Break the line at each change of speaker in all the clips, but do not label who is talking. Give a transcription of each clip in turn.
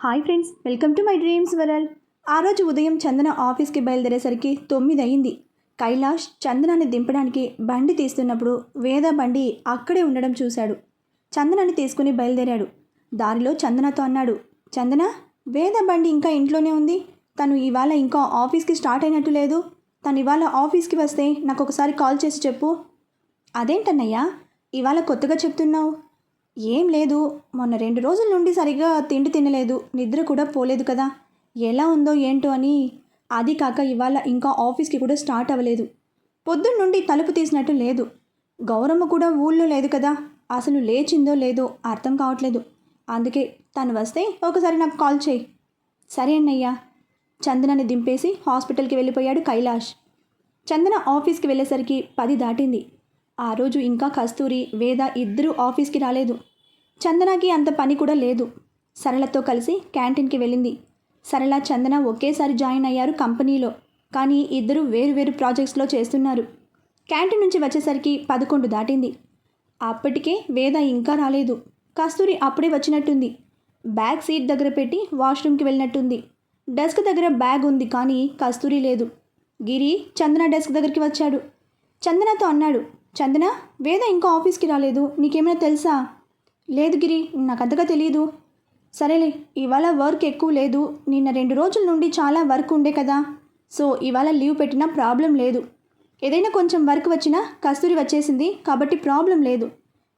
Hi friends welcome to my dreams world. ఆ రోజు ఉదయం చందన ఆఫీస్కి బయలుదేరేసరికి తొమ్మిది అయింది కైలాష్ చందనాన్ని దింపడానికి బండి తీస్తున్నప్పుడు వేద బండి అక్కడే ఉండడం చూశాడు. చందనాన్ని తీసుకుని బయలుదేరాడు. దారిలో చందనతో అన్నాడు చందన వేద బండి ఇంకా ఇంట్లోనే ఉంది. తను ఇవాళ ఇంకా ఆఫీస్కి స్టార్ట్ అయినట్టు లేదు. తను ఇవాళ ఆఫీస్కి వస్తే నాకు ఒకసారి కాల్ చేసి చెప్పు. అదేంటన్నయ్యా? ఇవాళ కొత్తగా చెప్తున్నావు. ఏం లేదు. మొన్న రెండు రోజుల నుండి సరిగ్గా తిండి తినలేదు. నిద్ర కూడా పోలేదు కదా. ఎలా ఉందో ఏంటో అని. అది కాక ఇవాళ ఇంకా ఆఫీస్కి కూడా స్టార్ట్ అవ్వలేదు. పొద్దున్న నుండి తలుపు తీసినట్టు లేదు. గౌరమ్మ కూడా ఊళ్ళో లేదు కదా. అసలు లేచిందో లేదో అర్థం కావట్లేదు. అందుకే తను వస్తే ఒకసారి నాకు కాల్ చేయి. సరే అన్నయ్యా. చందనాన్ని దింపేసి హాస్పిటల్కి వెళ్ళిపోయాడు కైలాష్. చందన ఆఫీస్కి వెళ్ళేసరికి పది దాటింది. ఆ రోజు ఇంకా కస్తూరి వేద ఇద్దరూ ఆఫీస్కి రాలేదు. చందనకి అంత పని కూడా లేదు. సరళతో కలిసి క్యాంటీన్కి వెళ్ళింది. సరళ చందన ఒకేసారి జాయిన్ అయ్యారు కంపెనీలో. కానీ ఇద్దరు వేరు వేరు ప్రాజెక్ట్స్లో చేస్తున్నారు. క్యాంటీన్ నుంచి వచ్చేసరికి పదకొండు దాటింది. అప్పటికే వేద ఇంకా రాలేదు. కస్తూరి అప్పుడే వచ్చినట్టుంది. బ్యాగ్ సీట్ దగ్గర పెట్టి వాష్రూమ్కి వెళ్ళినట్టుంది. డెస్క్ దగ్గర బ్యాగ్ ఉంది కానీ కస్తూరి లేదు. గిరి చందన డెస్క్ దగ్గరికి వచ్చాడు. చందనతో అన్నాడు చందన వేద ఇంకా ఆఫీస్కి రాలేదు. నీకేమైనా తెలుసా? లేదు గిరి నాకు అంతగా తెలియదు సరేలే ఇవాళ వర్క్ ఎక్కువ లేదు. నిన్న రెండు రోజుల నుండి చాలా వర్క్ ఉండే కదా. సో ఇవాళ లీవ్ పెట్టినా ప్రాబ్లం లేదు. ఏదైనా కొంచెం వర్క్ వచ్చినా కస్తూరి వచ్చేసింది కాబట్టి ప్రాబ్లం లేదు.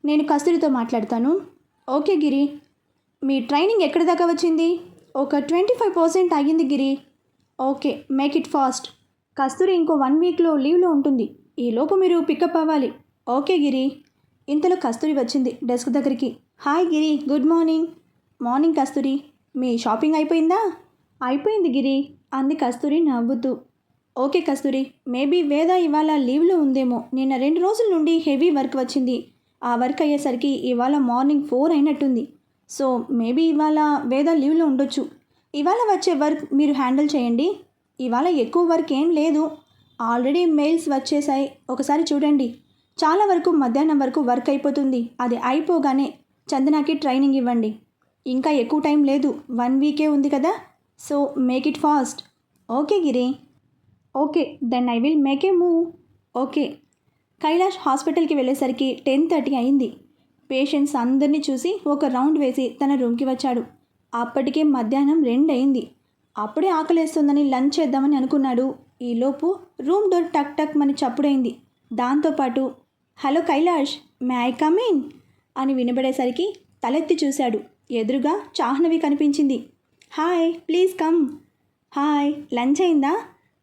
నేను కస్తూరితో మాట్లాడతాను. ఓకే గిరి. మీ ట్రైనింగ్ ఎక్కడి దాకా వచ్చింది? ఒక ట్వంటీ ఫైవ్ పర్సెంట్ అయ్యింది Giri. Okay make it fast. Kasturi ఇంకో వన్ వీక్లో లీవ్లో ఉంటుంది. ఈలోపు మీరు పికప్ అవ్వాలి. ఓకే గిరి. ఇంతలో కస్తూరి వచ్చింది డెస్క్ దగ్గరికి. Hi Giri good morning. Morning Kasturi. మీ షాపింగ్ అయిపోయిందా? అయిపోయింది గిరి. అంది కస్తూరి నవ్వుతూ. ఓకే కస్తూరి మేబీ వేద ఇవాళ లీవ్లో ఉందేమో. నిన్న రెండు రోజుల నుండి హెవీ వర్క్ వచ్చింది. ఆ వర్క్ అయ్యేసరికి ఇవాళ మార్నింగ్ ఫోర్ అయినట్టుంది. సో మేబీ ఇవాళ వేద లీవ్లో ఉండొచ్చు. ఇవాళ వచ్చే వర్క్ మీరు హ్యాండిల్ చేయండి. ఇవాళ ఎక్కువ వర్క్ ఏం లేదు. ఆల్రెడీ మెయిల్స్ వచ్చేసాయి. ఒకసారి చూడండి. చాలా వరకు మధ్యాహ్నం వరకు వర్క్ అయిపోతుంది. అది అయిపోగానే చందనాకి ట్రైనింగ్ ఇవ్వండి. ఇంకా ఎక్కువ టైం లేదు. వన్ వీకే ఉంది కదా. So make it fast. Okay Giri. Okay then I will make a move. Okay. Kailash హాస్పిటల్కి వెళ్ళేసరికి టెన్ థర్టీ అయింది. పేషెంట్స్ అందరినీ చూసి ఒక రౌండ్ వేసి తన రూమ్కి వచ్చాడు. అప్పటికే మధ్యాహ్నం రెండు అయింది. అప్పుడే ఆకలేస్తుందని లంచ్ చేద్దామని అనుకున్నాడు. ఈలోపు రూమ్ డోర్ టక్ టక్ మని చప్పుడైంది. దాంతోపాటు hello Kailash may I come in అని వినబడేసరికి తలెత్తి చూశాడు. ఎదురుగా చాహ్నవి కనిపించింది. Hi please come. Hi lunch అయిందా?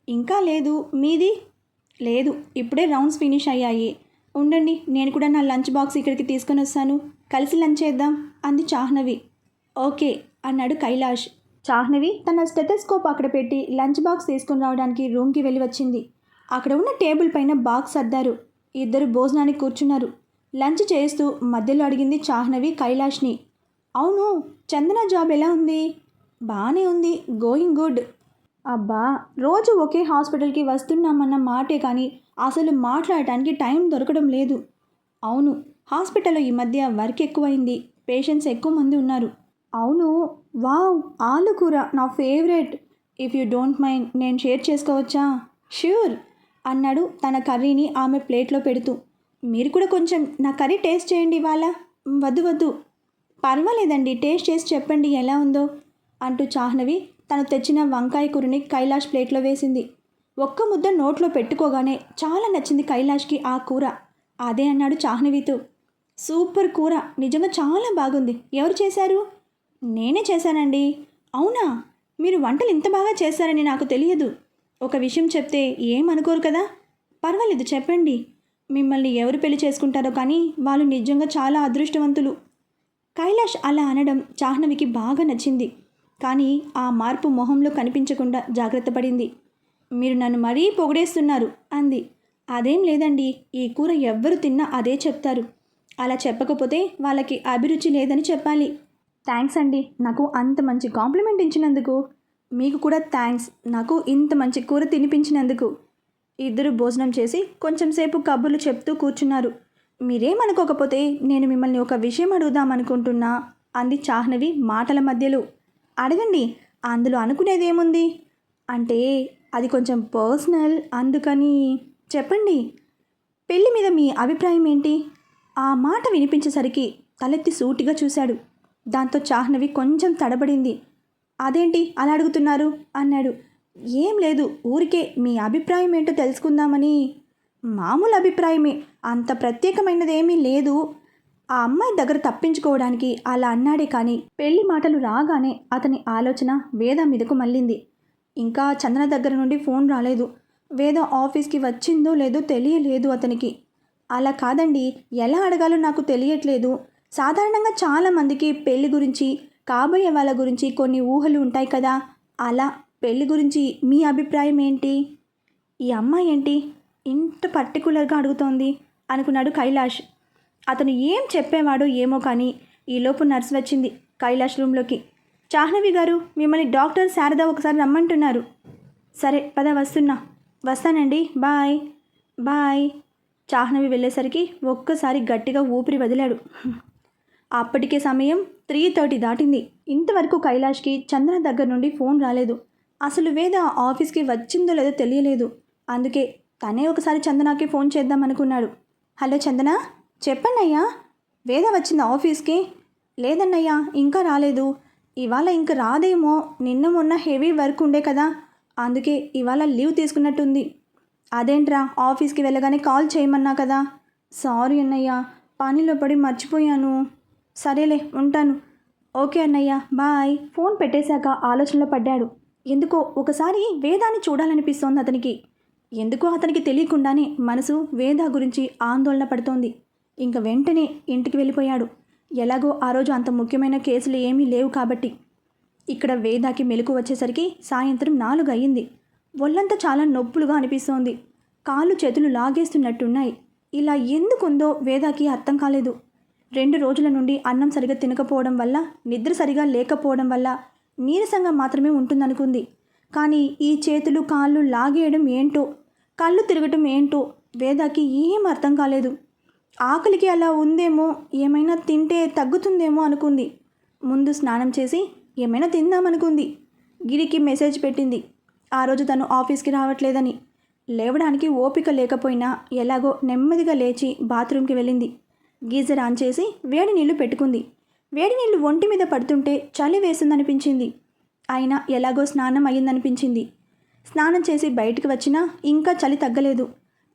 ఇంకా లేదు. మీది? లేదు ఇప్పుడే రౌండ్స్ ఫినిష్ అయ్యాయి. ఉండండి నేను కూడా నా లంచ్ బాక్స్ ఇక్కడికి తీసుకొని వస్తాను. కలిసి లంచ్ చేద్దాం అంది చాహ్నవి. ఓకే అన్నాడు కైలాష్. చాహ్నవి తన స్టెథెస్కోప్ అక్కడ పెట్టి లంచ్ బాక్స్ తీసుకుని రావడానికి రూమ్కి వెళ్ళి వచ్చింది. అక్కడ ఉన్న టేబుల్ పైన బాక్స్ అద్దారు ఇద్దరు భోజనానికి కూర్చున్నారు. లంచ్ చేస్తూ మధ్యలో అడిగింది చాహ్నవి కైలాష్ని. అవును చందన జాబ్ ఎలా ఉంది? బాగానే ఉంది గోయింగ్ గుడ్. అబ్బా రోజు ఒకే హాస్పిటల్కి వస్తున్నామన్న మాటే కానీ అసలు మాట్లాడటానికి టైం దొరకడం లేదు. అవును హాస్పిటల్లో ఈ మధ్య వర్క్ ఎక్కువైంది పేషెంట్స్ ఎక్కువ మంది ఉన్నారు. అవును వావ్ ఆలు కూర నా favourite. If you don't mind నేను షేర్ చేసుకోవచ్చా? ష్యూర్ అన్నాడు తన కర్రీని ఆమె ప్లేట్లో పెడుతూ. మీరు కూడా కొంచెం నా కర్రీ టేస్ట్ చేయండి ఇవాళ. వద్దు వద్దు. పర్వాలేదండి టేస్ట్ చేసి చెప్పండి ఎలా ఉందో. అంటూ చాహ్నవి తను తెచ్చిన వంకాయ కూరని కైలాష్ ప్లేట్లో వేసింది. ఒక్క ముద్ద నోట్లో పెట్టుకోగానే చాలా నచ్చింది కైలాష్కి ఆ కూర. అదే అన్నాడు చాహ్నవితో. సూపర్ కూర నిజంగా చాలా బాగుంది. ఎవరు చేశారు? నేనే చేశానండి. అవునా? మీరు వంటలు ఇంత బాగా చేశారని నాకు తెలియదు. ఒక విషయం చెప్తే ఏమనుకోరు కదా? పర్వాలేదు చెప్పండి. మిమ్మల్ని ఎవరు పెళ్ళి చేసుకుంటారో కానీ వాళ్ళు నిజంగా చాలా అదృష్టవంతులు. కైలాష్ అలా అనడం చాహ్నవికి బాగా నచ్చింది. కానీ ఆ మార్పు మొహంలో కనిపించకుండా జాగ్రత్త పడింది. మీరు నన్ను మరీ పొగిడేస్తున్నారు అంది. అదేం లేదండి ఈ కూర ఎవ్వరు తిన్నా అదే చెప్తారు. అలా చెప్పకపోతే వాళ్ళకి అభిరుచి లేదని చెప్పాలి. థ్యాంక్స్ అండి. నాకు అంత మంచి కాంప్లిమెంట్ ఇచ్చినందుకు. మీకు కూడా థ్యాంక్స్. నాకు ఇంత మంచి కూర తినిపించినందుకు. ఇద్దరు భోజనం చేసి కొంచెం సేపు కబుర్లు చెప్తూ కూర్చున్నారు. మీరేమనుకోకపోతే నేను మిమ్మల్ని ఒక విషయం అడుగుదామనుకుంటున్నా అంది చాహ్నవి మాటల మధ్యలో. అడగండి అందులో అనుకునేదేముంది అంటే అది కొంచెం పర్సనల్ అందుకని చెప్పండి. పెళ్ళి మీద మీ అభిప్రాయం ఏంటి? ఆ మాట వినిపించేసరికి తలెత్తి సూటిగా చూశాడు. దాంతో చాహ్నవి కొంచెం తడబడింది. అదేంటి అలా అడుగుతున్నారు? అన్నాడు. ఏం లేదు ఊరికే మీ అభిప్రాయం ఏంటో తెలుసుకుందామని. మామూలు అభిప్రాయమే అంత ప్రత్యేకమైనదేమీ లేదు. ఆ అమ్మాయి దగ్గర తప్పించుకోవడానికి అలా అన్నాడే కానీ పెళ్ళి మాటలు రాగానే అతని ఆలోచన వేద మీదకు మళ్ళింది. ఇంకా చందన దగ్గర నుండి ఫోన్ రాలేదు. వేద ఆఫీస్కి వచ్చిందో లేదో తెలియలేదు అతనికి. అలా కాదండి ఎలా అడగాలో నాకు తెలియట్లేదు. సాధారణంగా చాలామందికి పెళ్ళి గురించి కాబోయే వాళ్ళ గురించి కొన్ని ఊహలు ఉంటాయి కదా. అలా పెళ్ళి గురించి మీ అభిప్రాయం ఏంటి? ఈ అమ్మాయి ఏంటి? ఇంత పర్టికులర్గా అడుగుతోంది అనుకున్నాడు కైలాష్. అతను ఏం చెప్పేవాడో ఏమో కానీ ఈలోపు నర్స్ వచ్చింది కైలాష్ రూమ్లోకి చాహ్నవి గారు మిమ్మల్ని డాక్టర్ శారద ఒకసారి రమ్మంటున్నారు. సరే పద వస్తున్నా. వస్తానండి. బాయ్. బాయ్. చాహ్నవి వెళ్ళేసరికి ఒక్కసారి గట్టిగా ఊపిరి వదిలాడు. అప్పటికే సమయం త్రీ థర్టీ దాటింది. ఇంతవరకు కైలాష్కి చంద్ర దగ్గర నుండి ఫోన్ రాలేదు. అసలు వేద ఆఫీస్కి వచ్చిందో లేదో తెలియలేదు. అందుకే తనే ఒకసారి చందనాకి ఫోన్ చేద్దాం అనుకున్నాడు. హలో చందన చెప్పండి అయ్యా వేద వచ్చింది ఆఫీస్కి? లేదన్నయ్యా ఇంకా రాలేదు. ఇవాళ ఇంక రాదేమో నిన్న మొన్న హెవీ వర్క్ ఉండే కదా అందుకే ఇవాళ లీవ్ తీసుకున్నట్టుంది. అదేంట్రా ఆఫీస్కి వెళ్ళగానే కాల్ చేయమన్నా కదా? సారీ అన్నయ్య పనిలో పడి మర్చిపోయాను. సరేలే ఉంటాను. ఓకే అన్నయ్య బాయ్. ఫోన్ పెట్టేశాక ఆలోచనలో పడ్డాడు. ఎందుకో ఒకసారి వేదాన్ని చూడాలనిపిస్తోంది అతనికి. ఎందుకో అతనికి తెలియకుండానే మనసు వేద గురించి ఆందోళన పడుతోంది. ఇంక వెంటనే ఇంటికి వెళ్ళిపోయాడు. ఎలాగో ఆ రోజు అంత ముఖ్యమైన కేసులు ఏమీ లేవు కాబట్టి. ఇక్కడ వేదాకి మెలకు వచ్చేసరికి సాయంత్రం నాలుగు అయ్యింది. ఒళ్ళంతా చాలా నొప్పులుగా అనిపిస్తోంది. కాళ్ళు చేతులు లాగేస్తున్నట్టున్నాయి. ఇలా ఎందుకుందో వేదాకి అర్థం కాలేదు. రెండు రోజుల నుండి అన్నం సరిగా తినకపోవడం వల్ల నిద్ర సరిగా లేకపోవడం వల్ల నీరసంగా మాత్రమే ఉంటుందనుకుంది. కానీ ఈ చేతులు కాళ్ళు లాగేయడం ఏంటో కళ్ళు తిరగటం ఏంటో వేదాకి ఏం అర్థం కాలేదు. ఆకలికి అలా ఉందేమో ఏమైనా తింటే తగ్గుతుందేమో అనుకుంది. ముందు స్నానం చేసి ఏమైనా తిందామనుకుంది. గిరికి మెసేజ్ పెట్టింది. ఆ రోజు తను ఆఫీస్కి రావట్లేదని. లేవడానికి ఓపిక లేకపోయినా ఎలాగో నెమ్మదిగా లేచి బాత్రూమ్కి వెళ్ళింది. గీజర్ ఆన్ చేసి వేడి నీళ్ళు పెట్టుకుంది. వేడి నీళ్ళు ఒంటి మీద పడుతుంటే చలి వేసిందనిపించింది. అయినా ఎలాగో స్నానం అయ్యిందనిపించింది. స్నానం చేసి బయటికి వచ్చినా ఇంకా చలి తగ్గలేదు.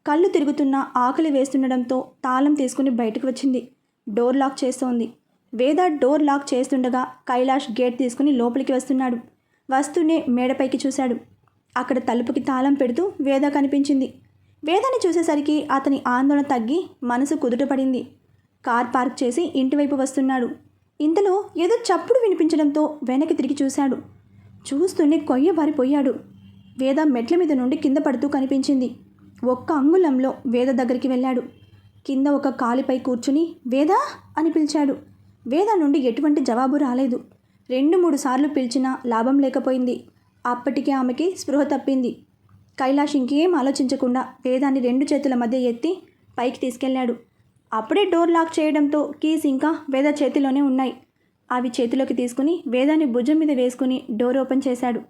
కళ్ళు తిరుగుతున్న ఆకలి వేస్తుండడంతో తాళం తీసుకుని బయటకు వచ్చింది. డోర్ లాక్ చేస్తోంది. వేద డోర్ లాక్ చేస్తుండగా కైలాష్ గేట్ తీసుకుని లోపలికి వస్తున్నాడు. వస్తూనే మేడపైకి చూశాడు. అక్కడ తలుపుకి తాళం పెడుతూ వేద కనిపించింది. వేదాన్ని చూసేసరికి అతని ఆందోళన తగ్గి మనసు కుదుటపడింది. కార్ పార్క్ చేసి ఇంటివైపు వస్తున్నాడు. ఇంతలో ఏదో చప్పుడు వినిపించడంతో వెనక్కి తిరిగి చూశాడు. చూస్తూనే కొయ్యబారిపోయాడు వేద మెట్ల మీద నుండి కింద పడుతూ కనిపించింది. ఒక్క అంగుళంలో వేద దగ్గరికి వెళ్ళాడు. కింద ఒక కాలిపై కూర్చుని వేదా? అని పిలిచాడు. వేద నుండి ఎటువంటి జవాబు రాలేదు. రెండు మూడు సార్లు పిలిచినా లాభం లేకపోయింది. అప్పటికే ఆమెకి స్పృహ తప్పింది. కైలాష్ ఇంకేం ఆలోచించకుండా వేదాన్ని రెండు చేతుల మధ్య ఎత్తి పైకి తీసుకెళ్ళాడు అప్పుడే డోర్ లాక్ చేయడంతో కీస్ ఇంకా వేద చేతిలోనే ఉన్నాయి. అవి చేతిలోకి తీసుకుని వేదాన్ని భుజం మీద వేసుకుని డోర్ ఓపెన్ చేశాడు.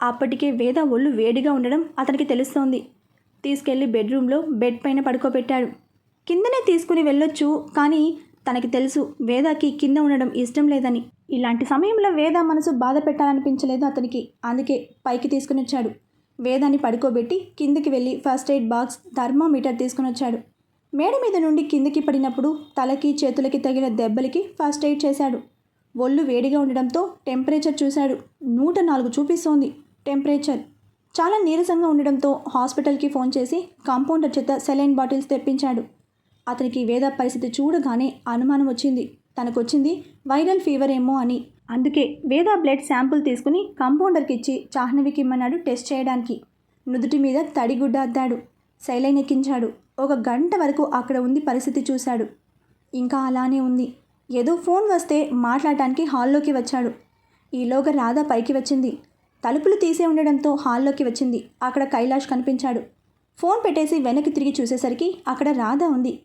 అప్పటికే వేద ఒళ్ళు వేడిగా ఉండడం అతనికి తెలుస్తోంది. తీసుకెళ్ళి బెడ్రూమ్లో బెడ్ పైన పడుకోబెట్టాడు. కిందనే తీసుకుని వెళ్ళొచ్చు కానీ తనకి తెలుసు వేదాకి కింద ఉండడం ఇష్టం లేదని. ఇలాంటి సమయంలో వేద మనసు బాధ పెట్టాలనిపించలేదు అతనికి. అందుకే పైకి తీసుకుని వచ్చాడు వేదాన్ని పడుకోబెట్టి కిందకి వెళ్ళి ఫస్ట్ ఎయిడ్ బాక్స్ థర్మామీటర్ తీసుకుని వచ్చాడు మేడ మీద నుండి కిందికి పడినప్పుడు తలకి చేతులకి తగిన దెబ్బలకి ఫస్ట్ ఎయిడ్ చేశాడు. ఒళ్ళు వేడిగా ఉండడంతో టెంపరేచర్ చూశాడు. నూట నాలుగు చూపిస్తోంది టెంపరేచర్. చాలా నీరసంగా ఉండడంతో హాస్పిటల్కి ఫోన్ చేసి కాంపౌండర్ చేత సెలైన్ బాటిల్స్ తెప్పించాడు. అతనికి వేద పరిస్థితి చూడగానే అనుమానం వచ్చింది. తనకొచ్చింది వైరల్ ఫీవర్ ఏమో అని. అందుకే వేద బ్లడ్ శాంపుల్ తీసుకుని కాంపౌండర్కి ఇచ్చి చాహ్నవికి ఇమ్మన్నాడు టెస్ట్ చేయడానికి. నుదుటి మీద తడిగుడ్డ అద్దాడు. సైలైన్ ఎక్కించాడు. ఒక గంట వరకు అక్కడ ఉంది పరిస్థితి చూశాడు. ఇంకా అలానే ఉంది. ఏదో ఫోన్ వస్తే మాట్లాడటానికి హాల్లోకి వచ్చాడు. ఈలోగా రాధ పైకి వచ్చింది. తలుపులు తీసే ఉండడంతో హాల్లోకి వచ్చింది. అక్కడ కైలాష్ కనిపించాడు. ఫోన్ పెట్టేసి వెనక్కి తిరిగి చూసేసరికి అక్కడ రాధ ఉంది.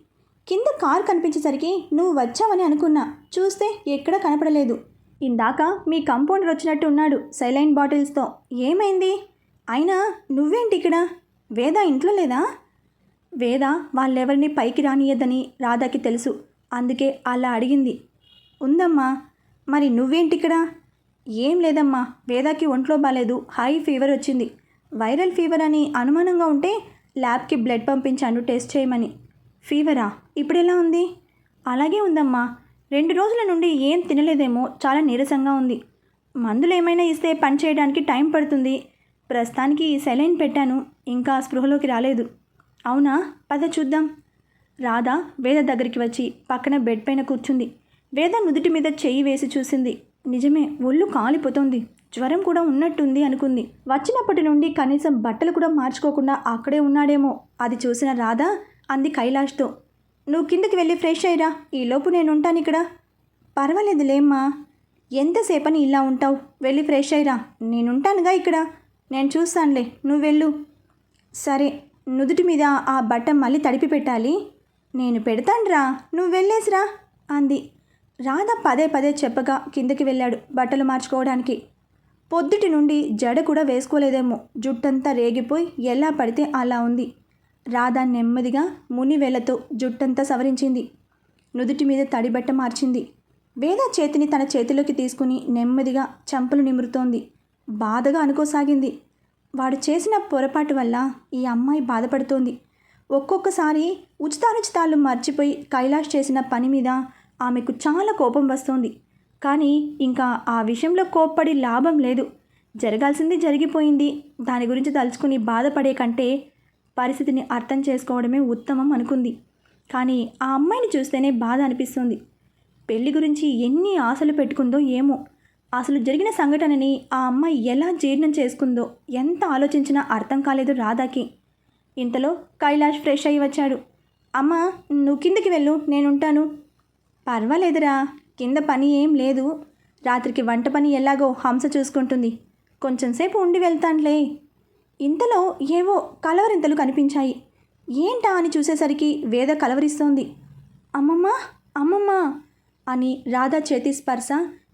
కింద కార్ కనిపించేసరికి నువ్వు వచ్చావని అనుకున్నా. చూస్తే ఎక్కడా కనపడలేదు. ఇందాక మీ కంపౌండర్ వచ్చినట్టు ఉన్నాడు సైలైన్ బాటిల్స్తో. ఏమైంది? అయినా నువ్వేంటి ఇక్కడ? వేద ఇంట్లో లేదా? వేద వాళ్ళెవరిని పైకి రానియదని రాధాకి తెలుసు. అందుకే అలా అడిగింది. ఉందమ్మా మరి నువ్వేంటి ఇక్కడ ఏం లేదమ్మా వేదాకి ఒంట్లో బాగాలేదు హై ఫీవర్ వచ్చింది. వైరల్ ఫీవర్ అని అనుమానంగా ఉంటే ల్యాబ్కి బ్లడ్ పంపించాను టెస్ట్ చేయమని. ఫీవరా? ఇప్పుడెలా ఉంది? అలాగే ఉందమ్మా. రెండు రోజుల నుండి ఏం తినలేదేమో చాలా నీరసంగా ఉంది. మందులు ఏమైనా ఇస్తే పని చేయడానికి టైం పడుతుంది. ప్రస్తుతానికి సెలైన్ పెట్టాను ఇంకా స్పృహలోకి రాలేదు. అవునా? పద చూద్దాం. రాధ వేద దగ్గరికి వచ్చి పక్కన బెడ్ పైన కూర్చుంది. వేద నుదుటి మీద చెయ్యి వేసి చూసింది. నిజమే ఒళ్ళు కాలిపోతుంది. జ్వరం కూడా ఉన్నట్టుంది అనుకుంది. వచ్చినప్పటి నుండి కనీసం బట్టలు కూడా మార్చుకోకుండా అక్కడే ఉన్నాడేమో. అది చూసిన రాధ అంది కైలాష్తో. నువ్వు కిందకి వెళ్ళి ఫ్రెష్ అయ్యిరా. ఈలోపు నేను ఉంటాను ఇక్కడ. పర్వాలేదు లేమ్మా ఎంతసేపని ఇలా ఉంటావు? వెళ్ళి ఫ్రెష్ అయ్యిరా. నేనుంటానుగా ఇక్కడ. నేను చూస్తానులే. నువ్వు వెళ్ళు. సరే. నుదుటి మీద ఆ బట్ట మళ్ళీ తడిపి పెట్టాలి. నేను పెడతానురా నువ్వు వెళ్ళేసిరా అంది. రాధ పదే పదే చెప్పగా కిందకి వెళ్ళాడు బట్టలు మార్చుకోవడానికి. పొద్దుటి నుండి జడ కూడా వేసుకోలేదేమో జుట్టంతా రేగిపోయి ఎలా పడితే అలా ఉంది. రాధ నెమ్మదిగా మునివేళ్ళతో జుట్టంతా సవరించింది. నుదుటి మీద తడిబట్ట మార్చింది. వేద చేతిని తన చేతిలోకి తీసుకుని నెమ్మదిగా చంపలు నిమురుతోంది. బాధగా అనుకోసాగింది. వాడు చేసిన పొరపాటు వల్ల ఈ అమ్మాయి బాధపడుతోంది. ఒక్కొక్కసారి ఉచితానుచితాలు మర్చిపోయి కైలాష్ చేసిన పని మీద ఆమెకు చాలా కోపం వస్తోంది. కానీ ఇంకా ఆ విషయంలో కోప్పడి లాభం లేదు. జరగాల్సింది జరిగిపోయింది. దాని గురించి తలుచుకుని బాధపడే కంటే పరిస్థితిని అర్థం చేసుకోవడమే ఉత్తమం అనుకుంది. కానీ ఆ అమ్మాయిని చూస్తేనే బాధ అనిపిస్తుంది. పెళ్ళి గురించి ఎన్ని ఆశలు పెట్టుకుందో ఏమో. అసలు జరిగిన సంఘటనని ఆ అమ్మాయి ఎలా జీర్ణం చేసుకుందో ఎంత ఆలోచించినా అర్థం కాలేదు రాధాకి. ఇంతలో కైలాష్ ఫ్రెష్ అయ్యి వచ్చాడు. అమ్మ నువ్వు కిందకి వెళ్ళు నేనుంటాను. పర్వాలేదురా కింద పని ఏం లేదు. రాత్రికి వంట పని ఎలాగో హంస చూసుకుంటుంది. కొంచెంసేపు ఉండి వెళ్తానులే. ఇంతలో ఏవో కలవరింతలు కనిపించాయి. ఏంటా అని చూసేసరికి వేద కలవరిస్తోంది. అమ్మమ్మ అమ్మమ్మ అని రాధా చేతి స్పర్శ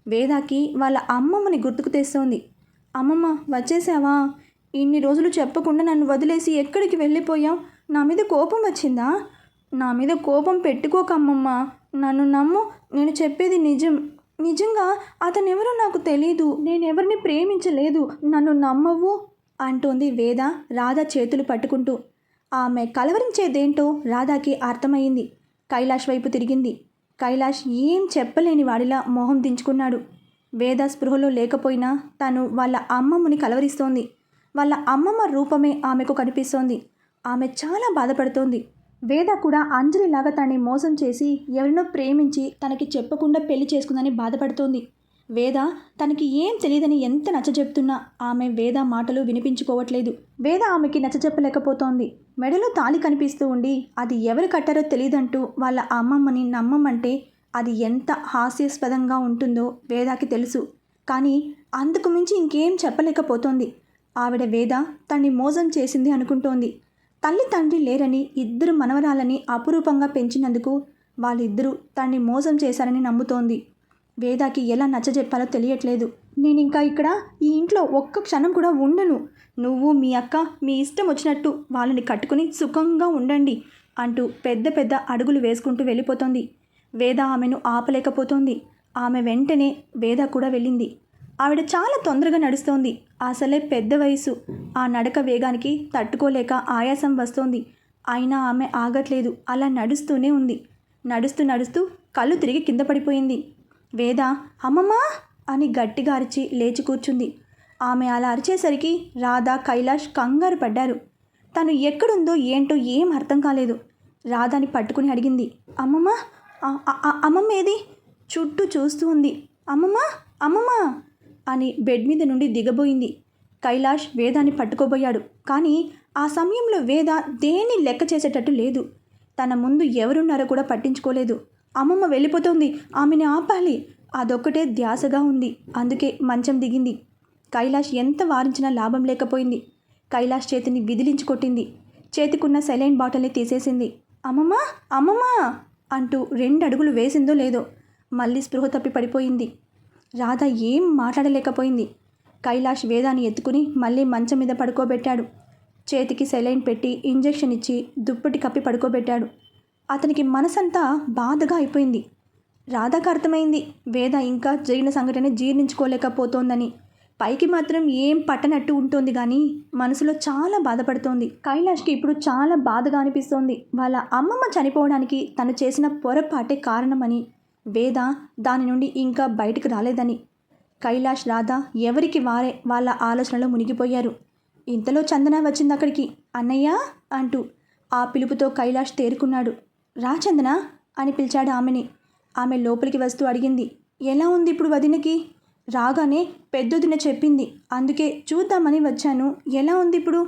వేదాకి వాళ్ళ అమ్మమ్మని గుర్తుకు తెస్తోంది. అమ్మమ్మ వచ్చేసావా? ఇన్ని రోజులు చెప్పకుండా నన్ను వదిలేసి ఎక్కడికి వెళ్ళిపోయావు? నా మీద కోపం వచ్చిందా? నా మీద కోపం పెట్టుకోకమ్మమ్మ నన్ను నమ్ము. నేను చెప్పేది నిజం. నిజంగా అతనెవరో నాకు తెలియదు నేనెవరిని ప్రేమించలేదు. నన్ను నమ్మవు అంటోంది వేద రాధ చేతులు పట్టుకుంటూ. ఆమె కలవరించేదేంటో రాధాకి అర్థమైంది కైలాష్ వైపు తిరిగింది. కైలాష్ ఏం చెప్పలేని వాడిలా మొహం దించుకున్నాడు. వేద స్పృహలో లేకపోయినా తను వాళ్ళ అమ్మమ్మని కలవరిస్తోంది. వాళ్ళ అమ్మమ్మ రూపమే ఆమెకు కనిపిస్తోంది. ఆమె చాలా బాధపడుతోంది. వేద కూడా అంజలిలాగా తనని మోసం చేసి ఎవరినో ప్రేమించి తనకి చెప్పకుండా పెళ్ళి చేసుకుందని బాధపడుతోంది. వేద తనకి ఏం తెలియదని ఎంత నచ్చజెప్తున్నా ఆమె వేద మాటలు వినిపించుకోవట్లేదు. వేద ఆమెకి నచ్చజెప్పలేకపోతోంది మెడలో తాళి కనిపిస్తూ ఉండి అది ఎవరు కట్టారో తెలియదంటూ వాళ్ళ అమ్మమ్మని నమ్మమంటే అది ఎంత హాస్యాస్పదంగా ఉంటుందో వేదాకి తెలుసు. కానీ అందుకు మించి ఇంకేం చెప్పలేకపోతోంది. ఆవిడ వేద తన్ని మోసం చేసింది అనుకుంటోంది. తల్లి తండ్రి లేరని ఇద్దరు మనవరాలని అపురూపంగా పెంచినందుకు వాళ్ళిద్దరూ తన్ని మోసం చేశారని నమ్ముతోంది. వేదాకి ఎలా నచ్చజెప్పాలో తెలియట్లేదు. నేను ఇంకా ఇక్కడ ఈ ఇంట్లో ఒక్క క్షణం కూడా ఉండను. నువ్వు మీ అక్క మీ ఇష్టం వచ్చినట్టు వాళ్ళని కట్టుకుని సుఖంగా ఉండండి అంటూ పెద్ద పెద్ద అడుగులు వేసుకుంటూ వెళ్ళిపోతోంది. వేద ఆమెను ఆపలేకపోతోంది. ఆమె వెంటనే వేద కూడా వెళ్ళింది. ఆవిడ చాలా తొందరగా నడుస్తోంది. అసలే పెద్ద వయసు ఆ నడక వేగానికి తట్టుకోలేక ఆయాసం వస్తోంది. అయినా ఆమె ఆగట్లేదు. అలా నడుస్తూనే ఉంది. నడుస్తూ నడుస్తూ కళ్ళు తిరిగి కింద పడిపోయింది. వేద అమ్మమ్మా! అని గట్టిగా అరిచి లేచి కూర్చుంది. ఆమె అలా అరిచేసరికి రాధా కైలాష్ కంగారు పడ్డారు. తను ఎక్కడుందో ఏంటో ఏం అర్థం కాలేదు. రాధాని పట్టుకుని అడిగింది. అమ్మమ్మ! ఆ- అమ్మమ్మ ఏది? చుట్టూ చూస్తూ ఉంది. అమ్మమ్మ! అమ్మమ్మ! అని బెడ్ మీద నుండి దిగబోయింది. కైలాష్ వేదాన్ని పట్టుకోబోయాడు. కానీ ఆ సమయంలో వేద దేన్ని లెక్క చేసేటట్టు లేదు. తన ముందు ఎవరున్నారో కూడా పట్టించుకోలేదు. అమ్మమ్మ వెళ్ళిపోతుంది. ఆమెని ఆపాలి. అదొక్కటే ధ్యాసగా ఉంది. అందుకే మంచం దిగింది. కైలాష్ ఎంత వారించినా లాభం లేకపోయింది. కైలాష్ చేతిని విదిలించి కొట్టింది. చేతికున్న సెలైన్ బాటిల్ని తీసేసింది. అమ్మమ్మ! అమ్మమ్మ! అంటూ రెండు అడుగులు వేసిందో లేదో మళ్ళీ స్పృహ తప్పి పడిపోయింది. రాధ ఏం మాట్లాడలేకపోయింది. కైలాష్ వేదాన్ని ఎత్తుకుని మళ్ళీ మంచం మీద పడుకోబెట్టాడు. చేతికి సెలైన్ పెట్టి ఇంజెక్షన్ ఇచ్చి దుప్పటి కప్పి పడుకోబెట్టాడు. అతనికి మనసంతా బాధగా అయిపోయింది. రాధకు అర్థమైంది వేద ఇంకా జరిగిన సంఘటన జీర్ణించుకోలేకపోతోందని. పైకి మాత్రం ఏం పట్టనట్టు ఉంటుంది కానీ మనసులో చాలా బాధపడుతోంది. కైలాష్కి ఇప్పుడు చాలా బాధగా అనిపిస్తోంది. వాళ్ళ అమ్మమ్మ చనిపోవడానికి తను చేసిన పొరపాటే కారణమని వేద దాని నుండి ఇంకా బయటకు రాలేదని. కైలాష్ రాధ ఎవరికి వారే వాళ్ళ ఆలోచనలో మునిగిపోయారు. ఇంతలో చందన వచ్చింది అక్కడికి అన్నయ్య అంటూ ఆ పిలుపుతో కైలాష్ తేరుకున్నాడు. రా చందన అని పిలిచాడు ఆమెని. ఆమె లోపలికి వస్తూ అడిగింది ఎలా ఉంది ఇప్పుడు వదినకి? రాగానే పెద్దొదిన చెప్పింది అందుకే చూద్దామని వచ్చాను. ఎలా ఉంది ఇప్పుడు?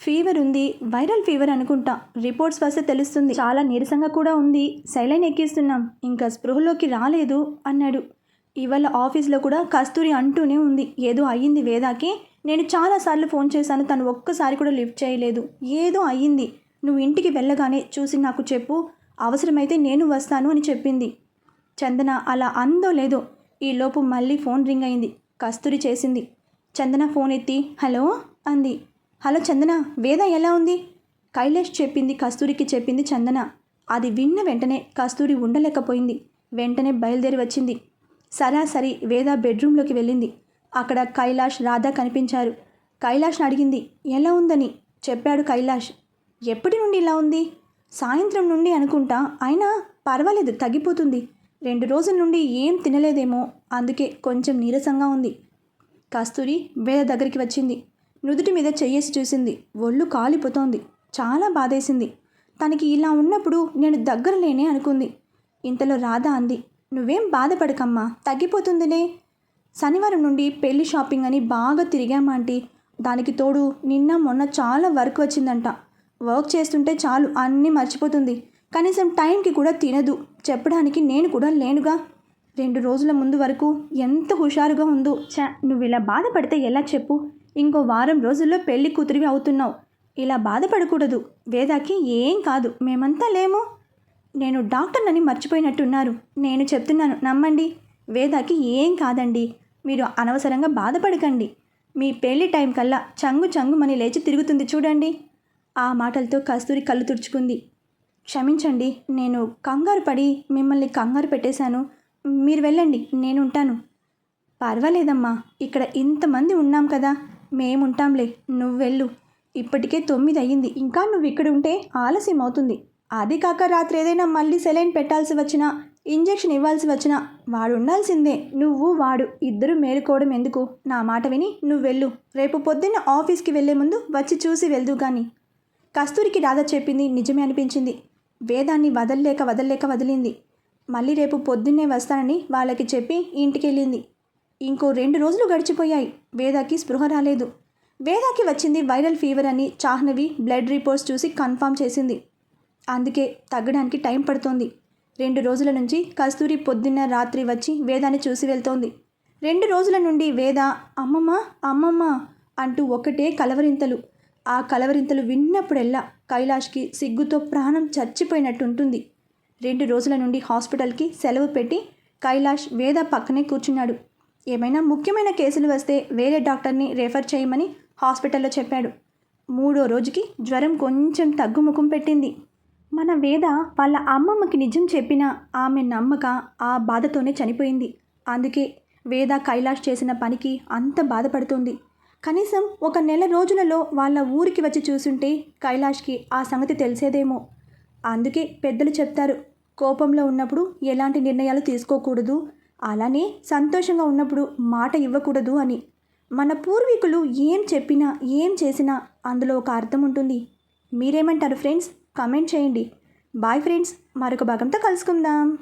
ఫీవర్ ఉంది వైరల్ ఫీవర్ అనుకుంటా. రిపోర్ట్స్ వస్తే తెలుస్తుంది. చాలా నీరసంగా కూడా ఉంది. సైలైన్ ఎక్కిస్తున్నాం. ఇంకా స్పృహలోకి రాలేదు అన్నాడు. ఇవాళ ఆఫీస్లో కూడా కస్తూరి అంటూనే ఉంది. ఏదో అయ్యింది వేదాకి. నేను చాలాసార్లు ఫోన్ చేశాను. తను ఒక్కసారి కూడా లిఫ్ట్ చేయలేదు. ఏదో అయ్యింది. నువ్వు ఇంటికి వెళ్ళగానే చూసి నాకు చెప్పు. అవసరమైతే నేను వస్తాను అని చెప్పింది. చందన అలా అందో లేదో ఈలోపు మళ్ళీ ఫోన్ రింగ్ అయింది. కస్తూరి చేసింది. చందన ఫోన్ ఎత్తి హలో అంది. హలో చందన వేద ఎలా ఉంది? కైలాష్ చెప్పింది కస్తూరికి చెప్పింది చందన. అది విన్న వెంటనే కస్తూరి ఉండలేకపోయింది. వెంటనే బయలుదేరి వచ్చింది. సరాసరి వేద బెడ్రూమ్లోకి వెళ్ళింది. అక్కడ కైలాష్ రాధ కనిపించారు. కైలాష్ని అడిగింది ఎలా ఉందని? చెప్పాడు కైలాష్. ఎప్పటి నుండి ఇలా ఉంది? సాయంత్రం నుండి అనుకుంటా అయినా పర్వాలేదు తగ్గిపోతుంది. రెండు రోజుల నుండి ఏం తినలేదేమో అందుకే కొంచెం నీరసంగా ఉంది. కస్తూరి వేద దగ్గరికి వచ్చింది. నుదుటి మీద చెయ్యేసి చూసింది. ఒళ్ళు కాలిపోతోంది. చాలా బాధేసింది. తనకి ఇలా ఉన్నప్పుడు నేను దగ్గర లేనే అనుకుంది. ఇంతలో రాధ అంది నువ్వేం బాధపడకమ్మా తగ్గిపోతుందిలే. శనివారం నుండి పెళ్ళి షాపింగ్ అని బాగా తిరిగామా ఆంటీ. దానికి తోడు నిన్న మొన్న చాలా వర్క్ వచ్చిందంట. వర్క్ చేస్తుంటే చాలు అన్నీ మర్చిపోతుంది. కనీసం టైంకి కూడా తినదు. చెప్పడానికి నేను కూడా లేనుగా. రెండు రోజుల ముందు వరకు ఎంత హుషారుగా ఉందో. చా నువ్వు ఇలా బాధపడితే ఎలా చెప్పు? ఇంకో వారం రోజుల్లో పెళ్ళి కూతురివి అవుతున్నావు. ఇలా బాధపడకూడదు. వేదాకి ఏం కాదు. మేమంతా లేము. నేను డాక్టర్నని మర్చిపోయినట్టున్నారు. నేను చెప్తున్నాను నమ్మండి. వేదాకి ఏం కాదండి. మీరు అనవసరంగా బాధపడకండి. మీ పెళ్ళి టైం కల్లా చంగు చంగుమని లేచి తిరుగుతుంది చూడండి. ఆ మాటలతో కస్తూరి కళ్ళు తుడుచుకుంది. క్షమించండి నేను కంగారు పడి మిమ్మల్ని కంగారు పెట్టేశాను. మీరు వెళ్ళండి నేను ఉంటాను పర్వాలేదమ్మా ఇక్కడ ఇంతమంది ఉన్నాం కదా. మేముంటాంలే నువ్వు వెళ్ళు. ఇప్పటికే తొమ్మిది అయ్యింది ఇంకా నువ్వు ఇక్కడ ఉంటే ఆలస్యం అవుతుంది. అది కాక రాత్రి ఏదైనా మళ్ళీ సెలైన్ పెట్టాల్సి వచ్చినా ఇంజెక్షన్ ఇవ్వాల్సి వచ్చినా వాడు ఉండాల్సిందే. నువ్వు వాడు ఇద్దరు మేలుకోవడం ఎందుకు? నా మాట విని నువ్వు వెళ్ళు. రేపు పొద్దున్న ఆఫీస్కి వెళ్ళే ముందు వచ్చి చూసి వెళ్దు కానీ కస్తూరికి రాధ చెప్పింది నిజమే అనిపించింది. వేదాన్ని వదల్లేక వదల్లేక వదిలింది. మళ్ళీ రేపు పొద్దున్నే వస్తానని వాళ్ళకి చెప్పి ఇంటికి వెళ్ళింది ఇంకో రెండు రోజులు గడిచిపోయాయి. వేదాకి స్పృహ రాలేదు. వేదాకి వచ్చింది వైరల్ ఫీవర్ అని చాహ్నవి బ్లడ్ రిపోర్ట్స్ చూసి కన్ఫామ్ చేసింది. అందుకే తగ్గడానికి టైం పడుతోంది. రెండు రోజుల నుంచి కస్తూరి పొద్దున్న రాత్రి వచ్చి వేదాన్ని చూసి వెళ్తోంది. రెండు రోజుల నుండి వేద అమ్మమ్మ అమ్మమ్మ అంటూ ఒకటే కలవరింతలు. ఆ కలవరింతలు విన్నప్పుడెల్లా కైలాష్కి సిగ్గుతో ప్రాణం చచ్చిపోయినట్టుంటుంది. రెండు రోజుల నుండి హాస్పిటల్కి సెలవు పెట్టి కైలాష్ వేద పక్కనే కూర్చున్నాడు. ఏమైనా ముఖ్యమైన కేసులు వస్తే వేరే డాక్టర్ని రెఫర్ చేయమని హాస్పిటల్లో చెప్పాడు. మూడో రోజుకి జ్వరం కొంచెం తగ్గుముఖం పెట్టింది. మన వేద వాళ్ళ అమ్మమ్మకి నిజం చెప్పిన ఆమె నమ్మక ఆ బాధతోనే చనిపోయింది. అందుకే వేద కైలాష్ చేసిన పనికి అంత బాధపడుతుంది. కనీసం ఒక నెల రోజులలో వాళ్ళ ఊరికి వచ్చి చూసుంటే కైలాష్కి ఆ సంగతి తెలిసేదేమో. అందుకే పెద్దలు చెప్తారు కోపంలో ఉన్నప్పుడు ఎలాంటి నిర్ణయాలు తీసుకోకూడదు. అలానే సంతోషంగా ఉన్నప్పుడు మాట ఇవ్వకూడదు అని. మన పూర్వీకులు ఏం చెప్పినా ఏం చేసినా అందులో ఒక అర్థం ఉంటుంది. మీరేమంటారు ఫ్రెండ్స్? కమెంట్ చేయండి. బాయ్ ఫ్రెండ్స్ మరొక భాగంతో కలుసుకుందాం.